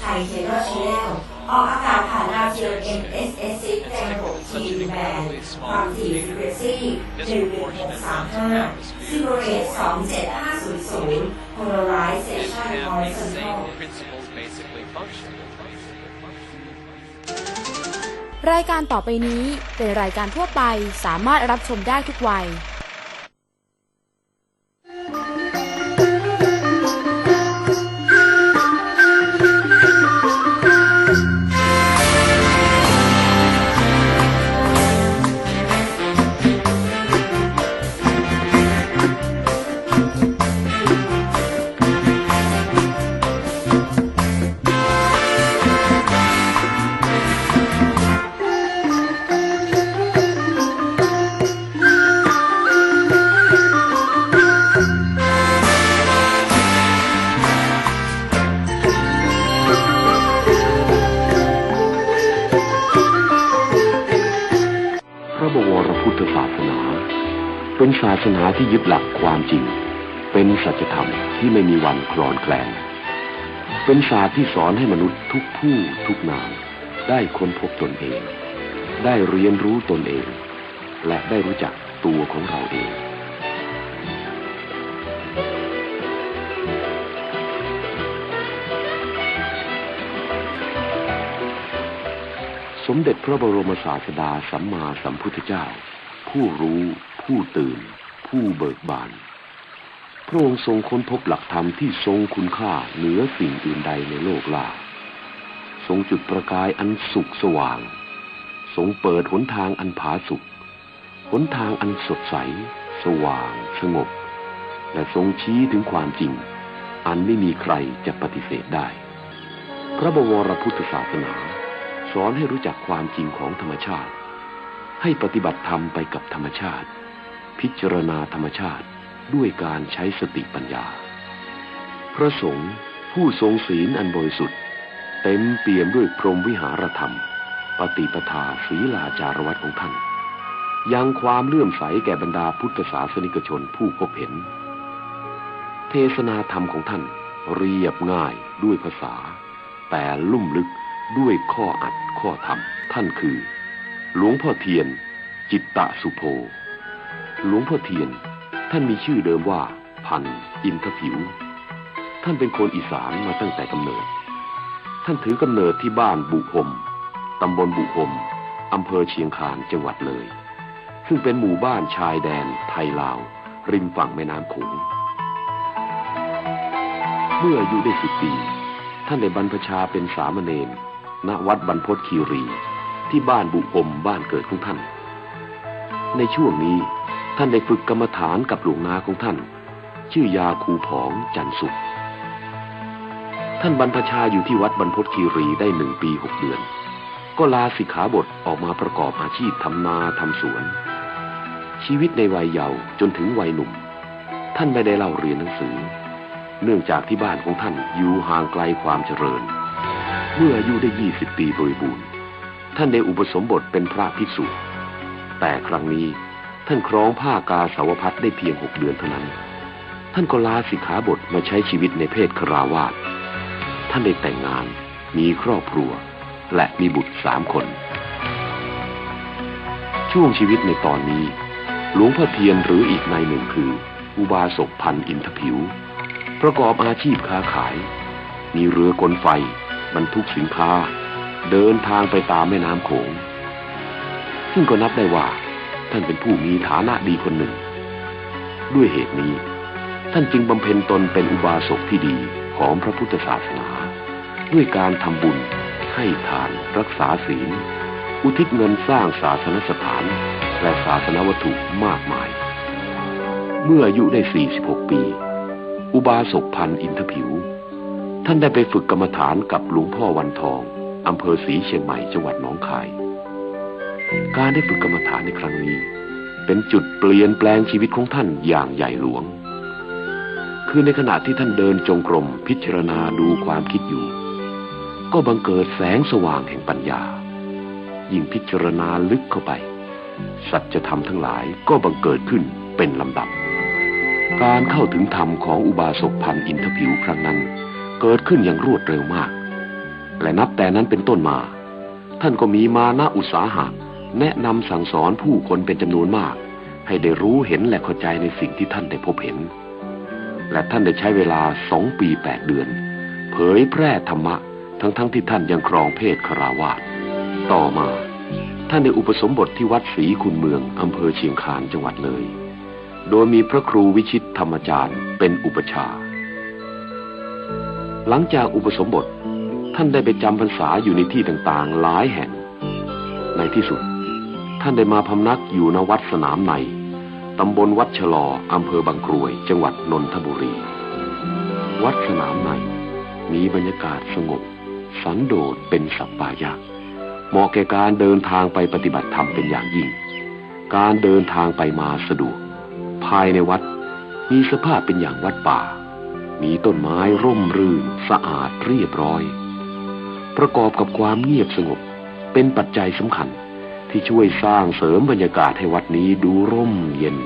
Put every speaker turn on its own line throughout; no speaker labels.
ไทยเชนเนอร์ชแนลออกอากาศผ่านดาวเทียม NSS 6ในระบบทีมแบนความถี่ฟรีเควนซี่11635ซิโบเรต27500 polarization
and make the same
horizontal
principles basically function.
รายการต่อไปนี้เป็นรายการทั่วไปสามารถรับชมได้ทุกวัย
สนาที่ยึดหลักความจริง เป็นสัจธรรมที่ไม่มีวันคลอนแคลน เป็นศาสตร์ที่สอนให้มนุษย์ทุกผู้ทุกนามได้ค้นพบตนเอง ได้เรียนรู้ตนเอง และได้รู้จักตัวของเราเองสมเด็จพระบรมศาสดาสัมมาสัมพุทธเจ้า ผู้รู้ผู้ตื่น ผู้เบิกบาน พระองค์ทรงค้นพบหลักธรรมที่ทรงคุณค่าเหนือสิ่งอื่นใดในโลกล่า ทรงจุดประกายอันสุขสว่าง ทรงเปิดหนทางอันผาสุกหนทางอันสดใส สว่าง สงบ และทรงชี้ถึงความจริง อันไม่มีใครจะปฏิเสธได้ พระบวรพุทธศาสนา สอนให้รู้จักความจริงของธรรมชาติ ให้ปฏิบัติธรรมไปกับธรรมชาติ พิจารณาธรรมชาติด้วยการใช้สติปัญญา พระสงฆ์ผู้ทรงศีลอันบริสุทธิ์ เต็มเปี่ยมด้วยพรหมวิหารธรรม ปฏิปทาศีลาจารวัตของท่าน ยังความเลื่อมใสแก่บรรดาพุทธศาสนิกชนผู้พบเห็น เทศนาธรรมของท่านเรียบง่ายด้วยภาษา แต่ลุ่มลึกด้วยข้ออัดข้อธรรม ท่านคือ หลวงพ่อเทียน จิตตะสุโภ หลวงพ่อเทียน ท่านมีชื่อเดิมว่า พัน อินทผิว ท่านเป็นคนอีสานมาตั้งแต่กำเนิด ท่านถือกำเนิดที่บ้านบุหมตำบลบุหมอำเภอเชียงคานจังหวัดเลย ซึ่งเป็นหมู่บ้านชายแดนไทยลาว ริมฝั่งแม่น้ำโขงเมื่ออายุได้สิบปี ท่านได้บรรพชาเป็นสามเณรณวัดบรรพตคีรี ที่บ้านบุพมบ้านเกิดของท่าน ในช่วงนี้ ท่านได้ฝึกกรรมฐานกับหลวงนาของท่าน ชื่อยาคูผองจันสุข ท่านบรรพชาอยู่ที่วัดบรรพตคีรีได้หนึ่งปีหกเดือน ก็ลาสิกขาบทออกมาประกอบอาชีพทำนาทำสวน ชีวิตในวัยเยาว์จนถึงวัยหนุ่ม ท่านไม่ได้เล่าเรียนหนังสือ เนื่องจากที่บ้านของท่านอยู่ห่างไกลความเจริญ เมื่ออายุได้ยี่สิบปีบริบูรณ์ ท่านได้อุปสมบทเป็นพระภิกษุ แต่ครั้งนี้ ท่านครองผ้ากาสาวพัดได้เพียงหกเดือนเท่านั้น ท่านก็ลาสิกขาบทมาใช้ชีวิตในเพศคราวาสท่านได้แต่งงาน มีครอบครัว และมีบุตรสามคน ช่วงชีวิตในตอนนี้ หลวงพ่อเทียนหรืออีกในหนึ่งคือ อุบาสกพันอินทผิว ประกอบอาชีพค้าขาย มีเรือกลไฟ บรรทุกสินค้า เดินทางไปตามแม่น้ำโขง ซึ่งก็นับได้ว่า ท่านเป็นผู้มีฐานะดีคนหนึ่ง ด้วยเหตุนี้ ท่านจึงบำเพ็ญตนเป็นอุบาสกที่ดีของพระพุทธศาสนา ด้วยการทำบุญ ให้ทาน รักษาศีล อุทิศเงินสร้างศาสนสถาน และศาสนวัตถุมากมาย เมื่ออายุได้ 46 ปี อุบาสกพันอินทผิว ท่านได้ไปฝึกกรรมฐานกับหลวงพ่อวันทองอำเภอศรีเชียงใหม่จังหวัดหนองคาย การได้ฝึกกรรมฐานในครั้งนี้ เป็นจุดเปลี่ยนแปลงชีวิตของท่านอย่างใหญ่หลวง คือในขณะที่ท่านเดินจงกรมพิจารณาดูความคิดอยู่ ก็บังเกิดแสงสว่างแห่งปัญญา ยิ่งพิจารณาลึกเข้าไป สัจธรรมทั้งหลายก็บังเกิดขึ้นเป็นลำดับ การเข้าถึงธรรมของอุบาสกพันอินทผิวครั้งนั้น เกิดขึ้นอย่างรวดเร็วมาก และนับแต่นั้นเป็นต้นมา ท่านก็มีมานะอุตสาหะ แนะนำสั่งสอนผู้คนเป็นจำนวนมาก ให้ได้รู้เห็นและเข้าใจในสิ่งที่ท่านได้พบเห็น และท่านได้ใช้เวลาสองปีแปดเดือน เผยแพร่ธรรมะ ทั้งๆทที่ท่านยังครองเพศคราวาสต่อมา ท่านได้อุปสมบทที่วัดศรีคุณเมืองอำเภอเชียงคานจังหวัดเลย โดยมีพระครูวิชิตธรรมจารย์เป็นอุปชา หลังจากอุปสมบทท่านได้ไปจำพรรษาอยู่ในที่ต่างๆ หลายแห่ง ในที่สุด ท่านได้มาพำนักอยู่ณวัดสนามใน ตำบลวัดชะลอ อำเภอบางกรวย จังหวัดนนทบุรี วัดสนามใน มีบรรยากาศสงบ สันโดษเป็นสัปปายะ เหมาะแก่การเดินทางไปปฏิบัติธรรมเป็นอย่างยิ่ง การเดินทางไปมาสะดวก ภายในวัดมีสภาพเป็นอย่างวัดป่า มีต้นไม้ร่มรื่น สะอาดเรียบร้อย ประกอบกับความเงียบสงบ เป็นปัจจัยสำคัญ ที่ช่วยสร้างเสริมบรรยากาศให้วัดนี้ดูร่มเย็น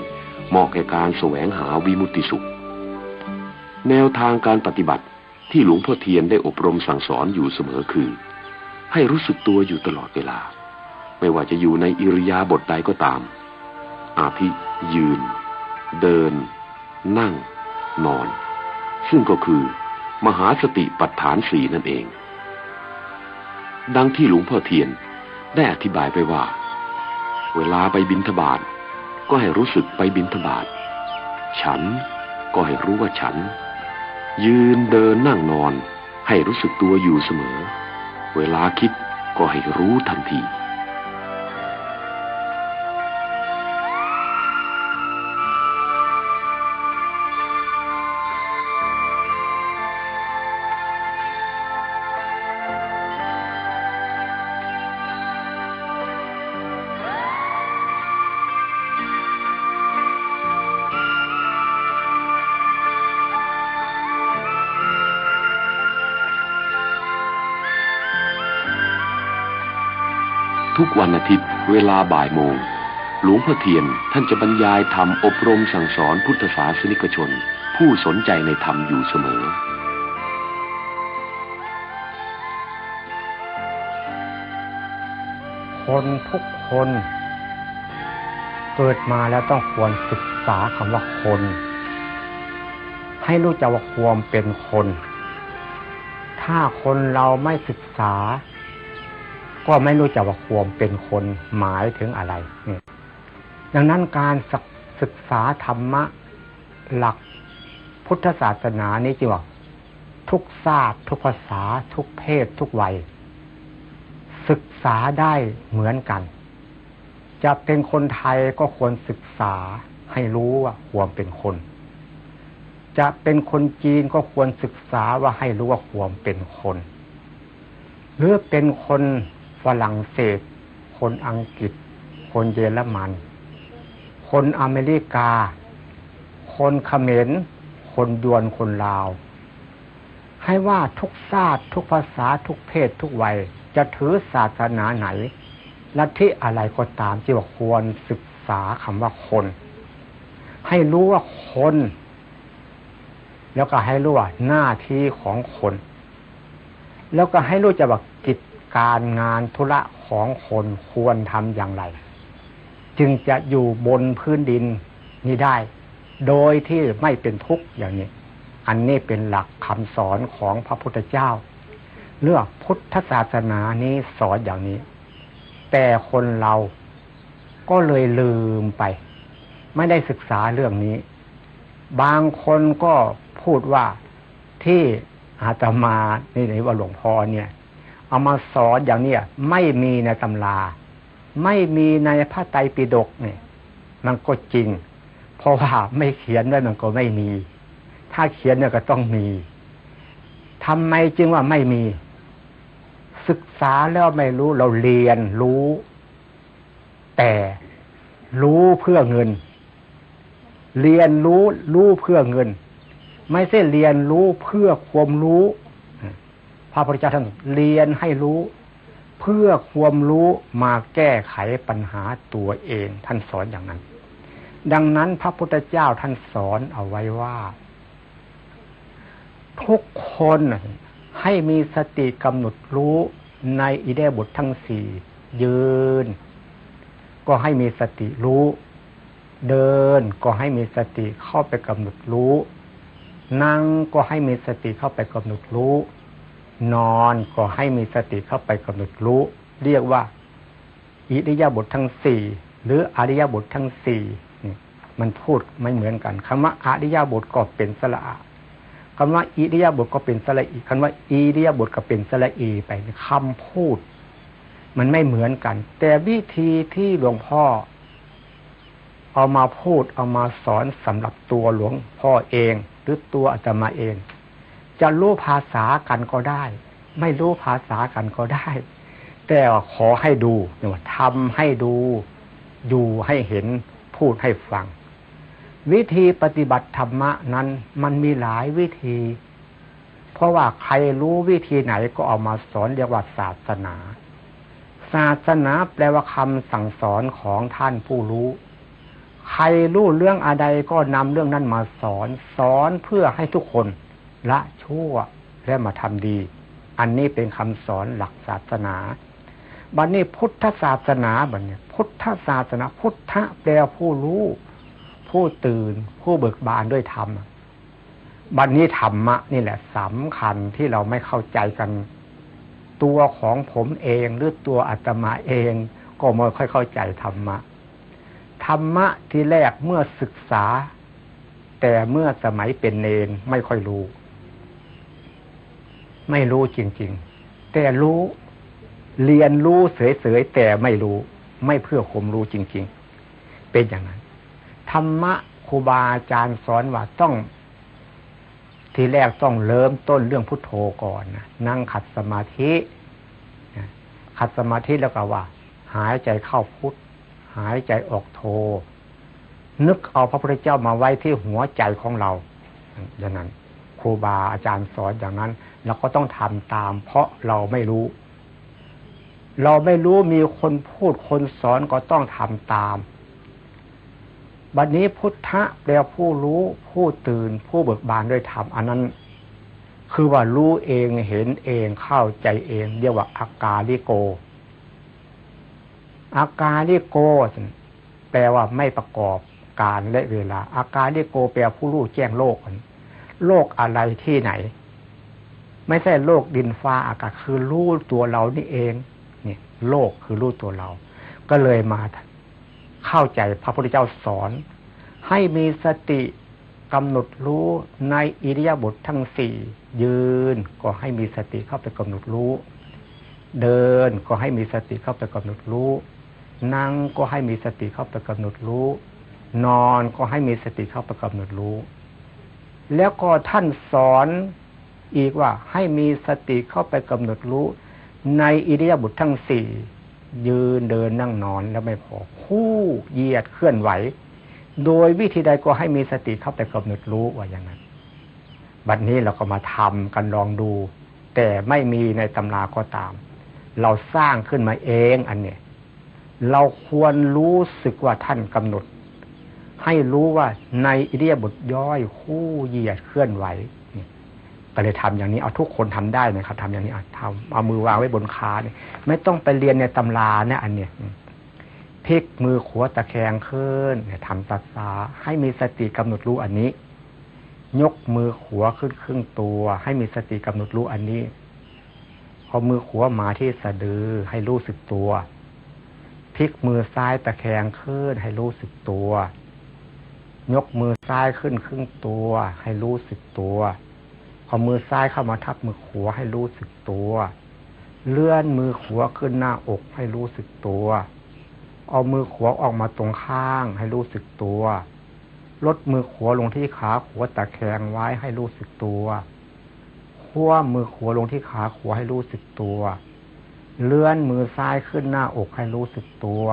เหมาะแก่การแสวงหาวิมุตติสุข แนวทางการปฏิบัติที่หลวงพ่อเทียนได้อบรมสั่งสอนอยู่เสมอคือ ให้รู้สึกตัวอยู่ตลอดเวลา ไม่ว่าจะอยู่ในอิริยาบถใดก็ตาม อาทิยืน เดิน นั่ง นอน ซึ่งก็คือ มหาสติปัฏฐานสี่นั่นเอง ดังที่หลวงพ่อเทียน ได้อธิบายไปว่า เวลาไปบินทบาทก็ให้รู้สึกไปบินทบาทฉันก็ให้รู้ว่าฉัน ยืนเดินนั่งนอน ให้รู้สึกตัวอยู่เสมอ เวลาคิดก็ให้รู้ทันที ทุกวันอาทิตย์เวลาบ่ายโมง หลวงพ่อเทียนท่านจะบรรยายธรรมอบรมสั่งสอนพุทธศาสนิกชน ผู้สนใจในธรรมอยู่เสมอ
คนทุกคน เกิดมาแล้วต้องควรศึกษาคำว่าคน ให้รู้จักว่าความเป็นคน ถ้าคนเราไม่ศึกษา ก็ไม่รู้จักว่าความเป็นคนหมายถึงอะไรเนี่ยดังนั้นการศึกศึกษาธรรมะหลักพุทธศาสนานี้จริงว่าทุกศาสตร์ทุกภาษา ทุกเพศ ทุกวัย ศึกษาได้เหมือนกัน จะเป็นคนไทยก็ควรศึกษาให้รู้ว่าความเป็นคน จะเป็นคนจีนก็ควรศึกษาว่าให้รู้ว่าความเป็นคน หรือเป็นคน ฝรั่งเศส คนอังกฤษ คนเยอรมัน คนอเมริกา คนเขมร คนยวน คนลาว ให้ว่าทุกชาติทุกภาษาทุกเพศทุกวัย จะถือศาสนาไหนลัทธิอะไรก็ตามที่ว่าควรศึกษาคำว่าคน ให้รู้ว่าคน แล้วก็ให้รู้ว่าหน้าที่ของคน แล้วก็ให้รู้จักว่า การงานธุระของคนควรทำอย่างไร จึงจะอยู่บนพื้นดินนี้ได้ โดยที่ไม่เป็นทุกข์อย่างนี้ อันนี้เป็นหลักคำสอนของพระพุทธเจ้า เรื่องพุทธศาสนานี้สอนอย่างนี้ แต่คนเราก็เลยลืมไป ไม่ได้ศึกษาเรื่องนี้ บางคนก็พูดว่าที่อาตมานี่ไหนว่าหลวงพ่อเนี่ย เอามาสอนอย่างเนี้ยไม่มีในตำรา ไม่มีในพระไตรปิฎกเนี่ย มันก็จริง เพราะว่าไม่เขียนไว้มันก็ไม่มี ถ้าเขียนเนี่ยก็ต้องมีทำไมจึงว่าไม่มี ศึกษาแล้วไม่รู้เราเรียนรู้ แต่รู้เพื่อเงิน เรียนรู้รู้เพื่อเงิน ไม่ใช่เรียนรู้เพื่อความรู้ พระพุทธเจ้าท่านเรียนให้รู้ เพื่อความรู้มาแก้ไขปัญหาตัวเอง ท่านสอนอย่างนั้น ดังนั้นพระพุทธเจ้าท่านสอนเอาไว้ว่า ทุกคนให้มีสติกำหนดรู้ในอิเดียบททั้งสี่ยืน ก็ให้มีสติรู้ เดินก็ให้มีสติเข้าไปกำหนดรู้ นั่งก็ให้มีสติเข้าไปกำหนดรู้ นอนก็ให้มีสติเข้าไปกำหนดรู้ เรียกว่า อิริยาบถททั้งสี่หรืออริยบททั้งสี่มันพูดไม่เหมือนกันคำว่าอริยบทก็เป็นสระคำว่าอิริยาบถก็เป็นสระอีคำว่าอิริยาบถก็เป็นสระอีไปคำพูด มันไม่เหมือนกัน แต่วิธีที่หลวงพ่อ เอามาพูดเอามาสอนสำหรับตัวหลวงพ่อเอง หรือตัวอาตมาเอง จะรู้ภาษากันก็ได้ ไม่รู้ภาษากันก็ได้ แต่ว่าขอให้ดูเนี่ยทำให้ดู อยู่ให้เห็นพูดให้ฟัง วิธีปฏิบัติธรรมะนั้นมันมีหลายวิธี เพราะว่าใครรู้วิธีไหนก็เอามาสอนเรียกว่าศาสนา ศาสนาแปลว่าคำสั่งสอนของท่านผู้รู้ใครรู้เรื่องอะไรก็นำเรื่องนั้นมาสอน สอนเพื่อให้ทุกคน ละชั่วและมาทำดี อันนี้เป็นคำสอนหลักศาสนาบัดนนี้พุทธศาสนาบัดเนี่ยพุทธศาสนา พุทธะแปลผู้รู้ ผู้ตื่น ผู้เบิกบานด้วยธรรมบัดนนี้ธรรมะ นี่แหละสำคัญที่เราไม่เข้าใจกัน ตัวของผมเองหรือตัวอาตมาเอง ก็ไม่ค่อยเข้าใจธรรมะธรรมะที่แรกเมื่อศึกษา แต่เมื่อสมัยเป็นเนนไม่ค่อยรู้ ไม่รู้จริง ๆ แต่รู้ เรียนรู้เสยๆแต่ไม่รู้ ไม่เพื่อความรู้จริง ๆ เป็นอย่างนั้น ธรรมะครูบาอาจารย์สอนว่าต้อง ทีแรกต้องเริ่มต้นเรื่องพุทโธก่อนนะนั่งขัดสมาธิขัดสมาธิแล้วก็ว่า หายใจเข้าพุทหายใจออกโท นึกเอาพระพุทธเจ้ามาไว้ที่หัวใจของเราอย่างนั้น ครูบาอาจารย์สอนอย่างนั้นเราก็ต้องทำตาม เพราะเราไม่รู้ เราไม่รู้มีคนพูดคนสอนก็ต้องทำตาม บัดนี้พุทธะแปลผู้รู้ผู้ตื่นผู้เบิกบานด้วยธรรมอันนั้น คือว่ารู้เองเห็นเองเข้าใจเองเรียกว่าอากาลิโก อากาลิโก แปลว่าไม่ประกอบการและเวลา อากาลิโกแปลผู้รู้แจ้งโลก โลกอะไรที่ไหน ไม่ใช่โลกดินฟ้าอากาศคือรู้ตัวเรานี่เองนี่โลกคือรู้ตัวเรา ก็เลยมาเข้าใจพระพุทธเจ้าสอน ให้มีสติกำหนดรู้ในอิริยาบถททั้งสี่ยืนก็ให้มีสติเข้าไปกำหนดรู้ เดินก็ให้มีสติเข้าไปกำหนดรู้ นั่งก็ให้มีสติเข้าไปกำหนดรู้ นอนก็ให้มีสติเข้าไปกำหนดรู้ แล้วก็ท่านสอนอีกว่าให้มีสติเข้าไปกำหนดรู้ ในอิริยาบถททั้งสี่ยืนเดินนั่งนอนแล้วไม่พอคู่เหยียดเคลื่อนไหว โดยวิธีใดก็ให้มีสติเข้าไปกำหนดรู้ว่าอย่างนั้นบัดนนี้เราก็มาทำกันลองดู แต่ไม่มีในตำราก็ตาม เราสร้างขึ้นมาเองอันเนี้ยเราควรรู้สึกว่าท่านกำหนด ให้รู้ว่าในอิริยบถย่อยคู่เหยียดเคลื่อนไหวก็เลยทำอย่างนี้เอาทุกคนทำได้นะครับทำอย่างนี้ทำเอามือวางไว้บนขาเนี่ยไม่ต้องไปเรียนในตำราเนี่ยอันเนี้ยพลิกมือขวาตะแคงขึ้นเนี่ยทำตัดสาให้มีสติกำหนดรู้อันนี้ ยกมือขวาขึ้นครึ่งตัว ให้มีสติกำหนดรู้อันนี้พอมือขวามาที่สะดือให้รู้สึกตัวพลิกมือซ้ายตะแคงขึ้นให้รู้สึกตัว ยกมือซ้ายขึ้นครึ่งตัว ให้รู้สึกตัวพอมือซ้ายเข้ามาทับมือขวาให้รู้สึกตัว เลื่อนมือขวาขึ้นหน้าอกให้รู้สึกตัว เอามือขวาออกมาตรงข้างให้รู้สึกตัว ลดมือขวาลงที่ขาขวาตะแคงไว้ให้รู้สึกตัวขั้วมือขวาลงที่ขาขวาให้รู้สึกตัว เลื่อนมือซ้ายขึ้นหน้าอกให้รู้สึกตัว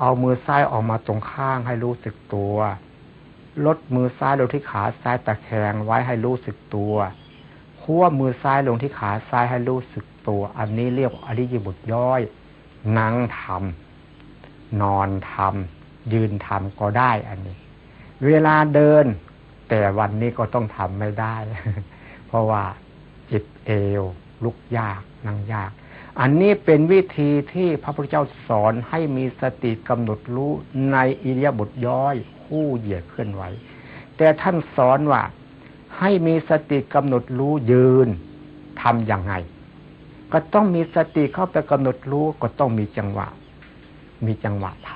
เอามือซ้ายออกมาตรงข้างให้รู้สึกตัว ลดมือซ้ายลงที่ขาซ้ายตะแคงไว้ให้รู้สึกตัวขั้วมือซ้ายลงที่ขาซ้ายให้รู้สึกตัว อันนี้เรียกอริยบุตรย่อย นั่งทำนอนทำยืนทำก็ได้อันนี้ เวลาเดิน แต่วันนี้ก็ต้องทำไม่ได้ เพราะว่าจ็บเอวลุกยากนั่งยาก อันนี้เป็นวิธีที่พระพุทธเจ้าสอนให้มีสติกำหนดรู้ในอิริยาบถย่อยคู่เหยียดเคลื่อนไหว แต่ท่านสอนว่าให้มีสติกำหนดรู้ยืนทำอย่างไง ก็ต้องมีสติเข้าไปกำหนดรู้ก็ต้องมีจังหวะ มีจังหวะท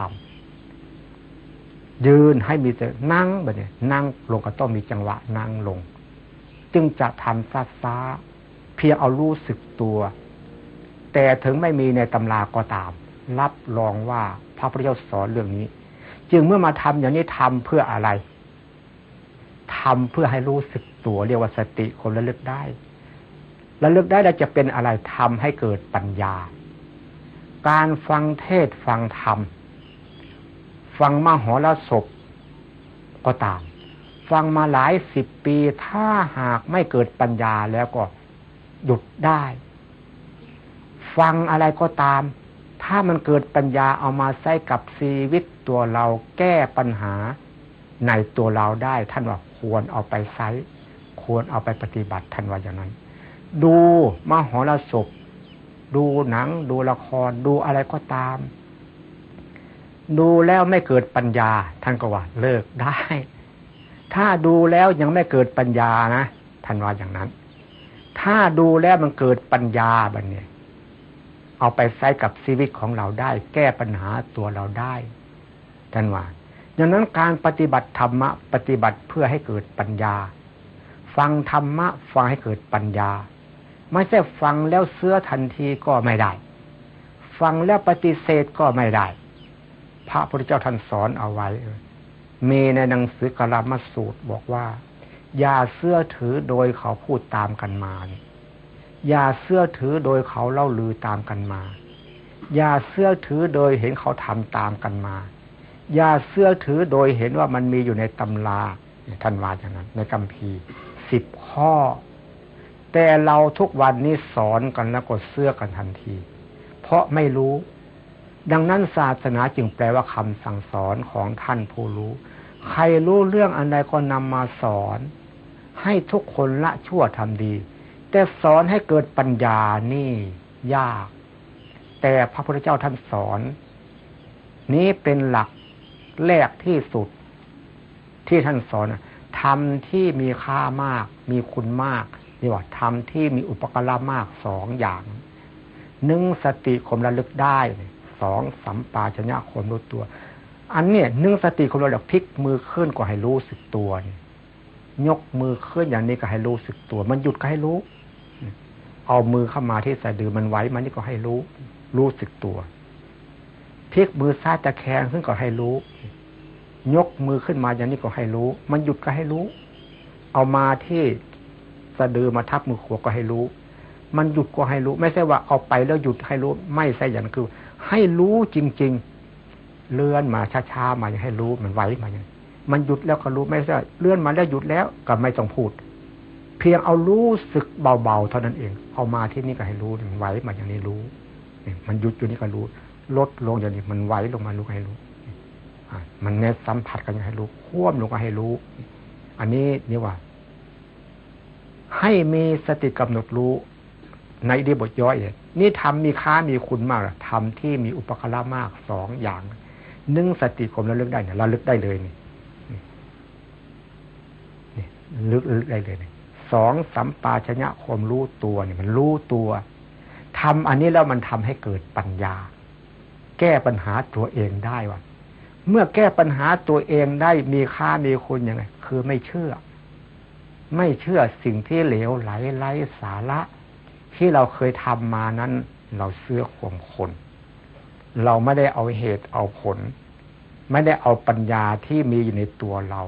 ำยืนให้มีแต่นั่งแบบนี้นั่งลงก็ต้องมีจังหวะนั่งลง จึงจะทำซาซาๆเพียงเอารู้สึกตัว แต่ถึงไม่มีในตำราก็ตาม รับรองว่าพระพุทธเจ้าสอนเรื่องนี้ จึงเมื่อมาทำอย่างนี้ทำเพื่ออะไรทำเพื่อให้รู้สึกตัวเรียกว่าสติคนระลึกได้ระลึกได้แล้วจะเป็นอะไรทำให้เกิดปัญญา การฟังเทศฟังธรรม ฟังมหรสพก็ตาม ฟังมาหลายสิบปีถ้าหากไม่เกิดปัญญาแล้วก็หยุดได้ ฟังอะไรก็ตาม ถ้ามันเกิดปัญญาเอามาใช้กับชีวิตตัวเราแก้ปัญหาในตัวเราได้ท่านว่าควรเอาไปใช้ควรเอาไปปฏิบัติท่านว่าอย่างนั้น ดูมหรสพดูหนัง ดูละครดูอะไรก็ตาม ดูแล้วไม่เกิดปัญญา ท่านก็ว่าเลิกได้ ถ้าดูแล้วยังไม่เกิดปัญญานะท่านว่าอย่างนั้น ถ้าดูแล้วมันเกิดปัญญาบันเนี่ย เอาไปใช้กับชีวิตของเราได้ แก้ปัญหาตัวเราได้ท่านว่าดังนั้นการปฏิบัติธรรมะปฏิบัติเพื่อให้เกิดปัญญา ฟังธรรมะฟังให้เกิดปัญญา ไม่ใช่ฟังแล้วเสื้อทันทีก็ไม่ได้ ฟังแล้วปฏิเสธก็ไม่ได้ พระพุทธเจ้าท่านสอนเอาไว้ มีในหนังสือกลามสูตรบอกว่า อย่าเสื้อถือโดยเขาพูดตามกันมาเนี่ย อย่าเสื้อถือโดยเขาเล่าลือตามกันมา อย่าเสื้อถือโดยเห็นเขาทำตามกันมา อย่าเสื้อถือโดยเห็นว่ามันมีอยู่ในตำราท่านว่าอย่างนั้น ในกัมพีสิบข้อ แต่เราทุกวันนี้สอนกันแล้วก็เสื้อกันทันที เพราะไม่รู้ ดังนั้นศาสนาจึงแปลว่าคำสั่งสอนของท่านผู้รู้ ใครรู้เรื่องอันใดก็นำมาสอน ให้ทุกคนละชั่วทำดี แต่สอนให้เกิดปัญญานี่ยาก แต่พระพุทธเจ้าท่านสอน นี้เป็นหลักแรกที่สุด ที่ท่านสอนทำที่มีค่ามาก มีคุณมากเรียกว่าทำที่มีอุปการะมากสองอย่างหนึ่งสติคมระลึกได้สองสัมปาชญญะคมรู้ตัว อันเนี้ยหนึ่งสติคมระลึกพลิกมือขึ้นก็ให้รู้สึกตัวเนี่ย ยกมือขึ้นอย่างนี้ก็ให้รู้สึกตัว มันหยุดก็ให้รู้ เอามือเข้ามาที่สะดือมันไว้มันนี่ก็ให้รู้ รู้สึกตัวพลิกมือซ้ายตะแคงขึ้นก็ให้รู้ ยกมือขึ้นมาอย่างนี้ก็ให้รู้ มันหยุดก็ให้รู้ เอามาที่สะดือมาทับมือขวาก็ให้รู้ มันหยุดก็ให้รู้ ไม่ใช่ว่าเอาไปแล้วหยุดให้รู้ ไม่ใช่อย่างนั้นคือ ให้รู้จริง ๆ เลื่อนมาช้าๆมาอย่างให้รู้มันไว้มาอย่าง มันหยุดแล้วก็รู้ไม่ใช่เลื่อนมาแล้วหยุดแล้วก็ไม่ต้องพูด เพียงเอารู้สึกเบาๆเท่านั้นเอง เอามาที่นี่ก็ให้รู้มันไว้มาอย่างนี้รู้มันหยุดอยู่นี่ก็รู้ ลดลงอย่างนี้มันไหวลงมารู้ให้รู้มันเน้สัมผัสกันให้รู้ควบลงก็ให้รู้ อันนี้นี่ว่า ให้มีสติกำหนดรู้ ในดีบทย่อยนี่ทำมีค่ามีคุณมากทำที่มีอุปการะมากสองอย่างหนึ่งสติผมระลึกได้เนี่ยระลึกได้เลยนี่ ลึกลึกได้เลยสองสัมปาชญะความรู้ตัวเนี่ยมันรู้ตัวทำอันนี้แล้วมันทำให้เกิดปัญญา แก้ปัญหาตัวเองได้ว่าเมื่อแก้ปัญหาตัวเองได้มีค่ามีคุณยังไง คือไม่เชื่อ ไม่เชื่อสิ่งที่เหลวไหลไร้สาระ ที่เราเคยทำมานั้น เราเชื่อข่มคน เราไม่ได้เอาเหตุเอาผล ไม่ได้เอาปัญญาที่มีอยู่ในตัวเรา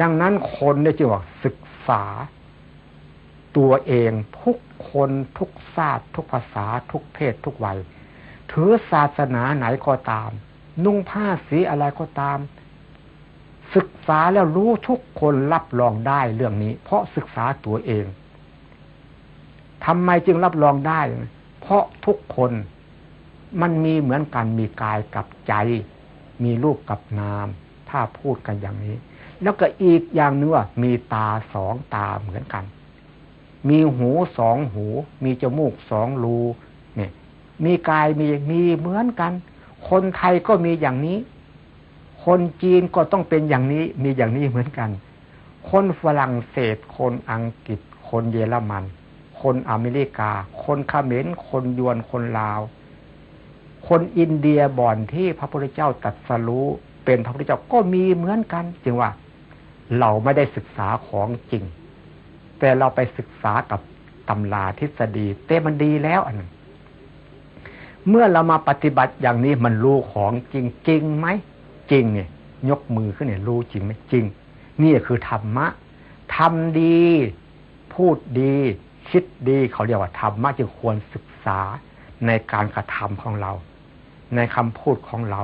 ดังนั้นคนเนี่ยจึงว่าศึกษา ตัวเองทุกคนทุกศาตร์ทุกภาษา ทุกเพศทุกวัย ถือศาสนาไหนก็ตาม นุ่งผ้าสีอะไรก็ตาม ศึกษาแล้วรู้ทุกคนรับรองได้เรื่องนี้ เพราะศึกษาตัวเองทำไมจึงรับรองได้ เพราะทุกคนมันมีเหมือนกันมีกายกับใจ มีรูปกับนาม ถ้าพูดกันอย่างนี้ แล้วก็อีกอย่างนึงว่า มีตาสองตาเหมือนกัน มีหูสองหู มีจมูกสองรูเนี่ยมีกายมีมีเหมือนกัน คนไทยก็มีอย่างนี้ คนจีนก็ต้องเป็นอย่างนี้ มีอย่างนี้เหมือนกัน คนฝรั่งเศส คนอังกฤษ คนเยอรมัน คนอเมริกา คนคาเมรคนยวนคนลาว คนอินเดียบ่อนที่พระพุทธเจ้าตรัสรู้เป็นพระพุทธเจ้าก็มีเหมือนกัน จึงว่า เราไม่ได้ศึกษาของจริง แต่เราไปศึกษากับตำราทฤษฎีเต้มันดีแล้วอันนั้นเมื่อเรามาปฏิบัติอย่างนี้มันรู้ของจริงจริงไหมจริงเนี่ยยกมือขึ้นเนี่ยรู้จริงไหมจริง นี่คือธรรมะทำดี พูดดี คิดดีเขาเรียกว่าธรรมะจึงควรศึกษาในการกระทำของเรา ในคำพูดของเรา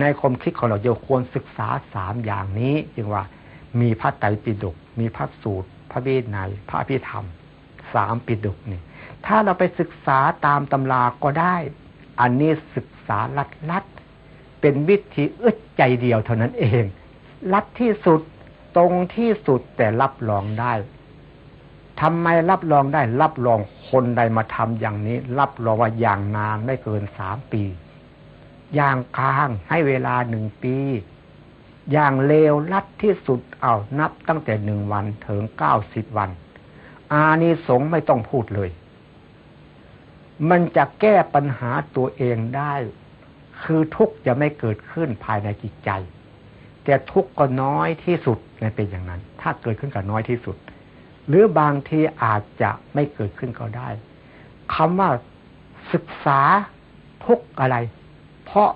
ในความคิดของเราจะควรศึกษาสามอย่างนี้จึงว่า มีพระไตรปิฎกมีพระสูตร พระเวินัยพระอภิธรรมสามปิฎกนี่ ถ้าเราไปศึกษาตามตำราก็ได้ อันนี้ศึกษาลัดลัดๆเป็นวิธีอึดใจเดียวเท่านั้นเอง ลัดที่สุดตรงที่สุดแต่รับรองได้ทำไมรับรองได้ รับรองคนใดมาทำอย่างนี้ รับรองว่าอย่างนานไม่เกินสามปี อย่างกลางให้เวลาหนึ่งปี อย่างเลวลัดที่สุดเอานับตั้งแต่หนึ่งวันถึงเก้าสิบวัน อานิสงส์ไม่ต้องพูดเลย มันจะแก้ปัญหาตัวเองได้ คือทุกจะไม่เกิดขึ้นภายในจิตใจ แต่ทุกก็น้อยที่สุดในเป็นอย่างนั้น ถ้าเกิดขึ้นก็น้อยที่สุด หรือบางทีอาจจะไม่เกิดขึ้นก็ได้คำว่าศึกษาทุกอะไร เพราะ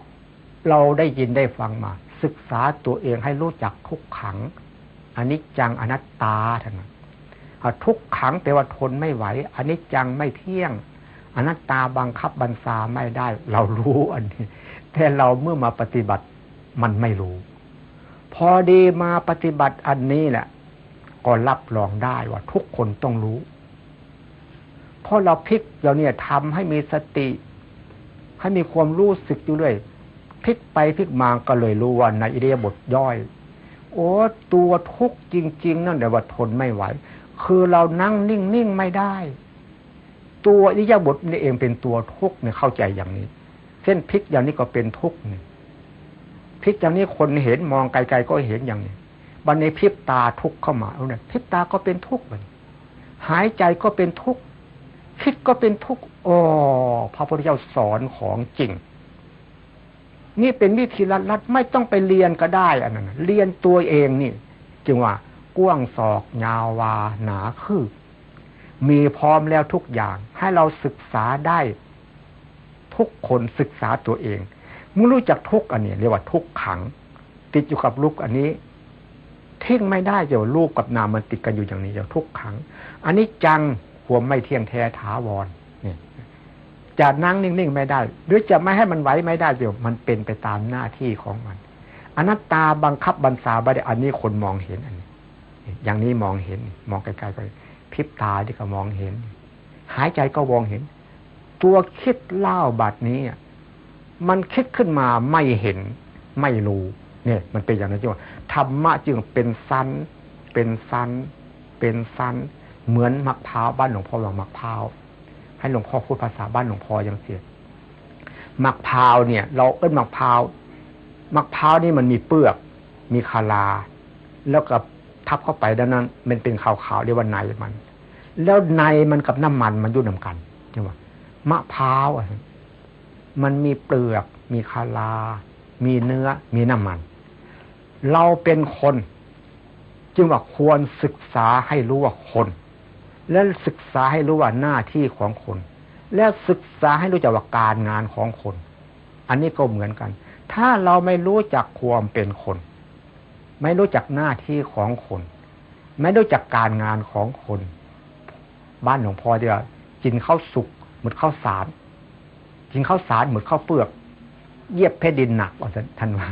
เราได้ยินได้ฟังมา ศึกษาตัวเองให้รู้จักทุกขังอันนี้จังอนัตตาท่านทุกขังแปลว่าทนไม่ไหวอันนี้จังไม่เที่ยง อนัตตาบังคับบัญชาไม่ได้ เรารู้อันนี้ แต่เราเมื่อมาปฏิบัติมันไม่รู้ พอดีมาปฏิบัติอันนี้แหละก็รับรองได้ว่าทุกคนต้องรู้เพราะเราพลิกเราเนี่ยทำให้มีสติ ให้มีความรู้สึกอยู่เรื่อย พลิกไปพลิกมาก็เลยรู้ว่าในอิเดียบทย่อย โอ้ตัวทุกข์จริง ๆ นั่นเดี๋ยวว่าทนไม่ไหว คือเรานั่งนิ่ง ๆ ไม่ได้ ตัวอิริยาบถนี่เองเป็นตัวทุกข์เนี่ยเข้าใจอย่างนี้ เส้นพลิกอย่างนี้ก็เป็นทุกข์เนี่ยพลิกอย่างนี้คนเห็นมองไกลๆก็เห็นอย่างนี้บันในพริบตาทุกข์เข้ามาเอาเนี่ยพริบตาก็เป็นทุกข์มันหายใจก็เป็นทุกข์คิดก็เป็นทุกข์อ๋อพระพุทธเจ้าสอนของจริง นี่เป็นวิธีลัดๆไม่ต้องไปเรียนก็ได้อันนั้นเรียนตัวเองนี่ จึงว่ากว้างศอกยาววาหนาคือ มีพร้อมแล้วทุกอย่าง ให้เราศึกษาได้ ทุกคนศึกษาตัวเองมื่รู้จักทุกอันนี้เรียกว่าทุกขัง ติดอยู่กับลูกอันนี้เทิ้งไม่ได้เดี๋ยวลูกกับนามมันติดกันอยู่อย่างนี้เดี๋ยวทุกขัง อันนี้จังหัวไม่เที่ยงแท้ถาวรเนี่ย จะนั่งนิ่งๆไม่ได้ หรือจะไม่ให้มันไหวไม่ได้เดี๋ยวมันเป็นไปตามหน้าที่ของมันอนัตตาบังคับบัญชาไม่ได้อันนี้คนมองเห็นอันนี้ อย่างนี้มองเห็น มองไกลๆไปพริบตาที่ก็มองเห็น หายใจก็มองเห็น ตัวคิดเล่าบัดนี้มันคิดขึ้นมาไม่เห็นไม่รู้เนี่ย มันเป็นอย่างนั้นจริงธรรมะจึงเป็นสั้น เป็นสั้น เป็นสั้น เหมือนมะพร้าวบ้านหลวงพ่อหลวงมะพร้าว ให้หลวงพ่อพูดภาษาบ้านหลวงพ่อยังเสียมะพร้าวเนี่ย เราเอิ้นมะพร้าวมะพร้าวนี่มันมีเปลือก มีคาราแล้วก็ทับเข้าไปด้านนั้น มันเป็นขาวๆเรียกว่าในมัน แล้วในมันกับน้ำมันมันยุ่นำกันใช่ไหมมะพร้าวมันมีเปลือก มีคารา มีเนื้อ มีน้ำมัน เราเป็นคน จึงว่าควรศึกษาให้รู้ว่าคน และศึกษาให้รู้ว่าหน้าที่ของคน และศึกษาให้รู้จักว่าการงานของคน อันนี้ก็เหมือนกัน ถ้าเราไม่รู้จักความเป็นคน ไม่รู้จักหน้าที่ของคน ไม่รู้จักการงานของคน บ้านหลวงพ่อเดียวกินข้าวสุกเหมือนข้าวสารกินข้าวสารเหมือนข้าวเปลือกเยียบเพดินหนักว่าท่านว่า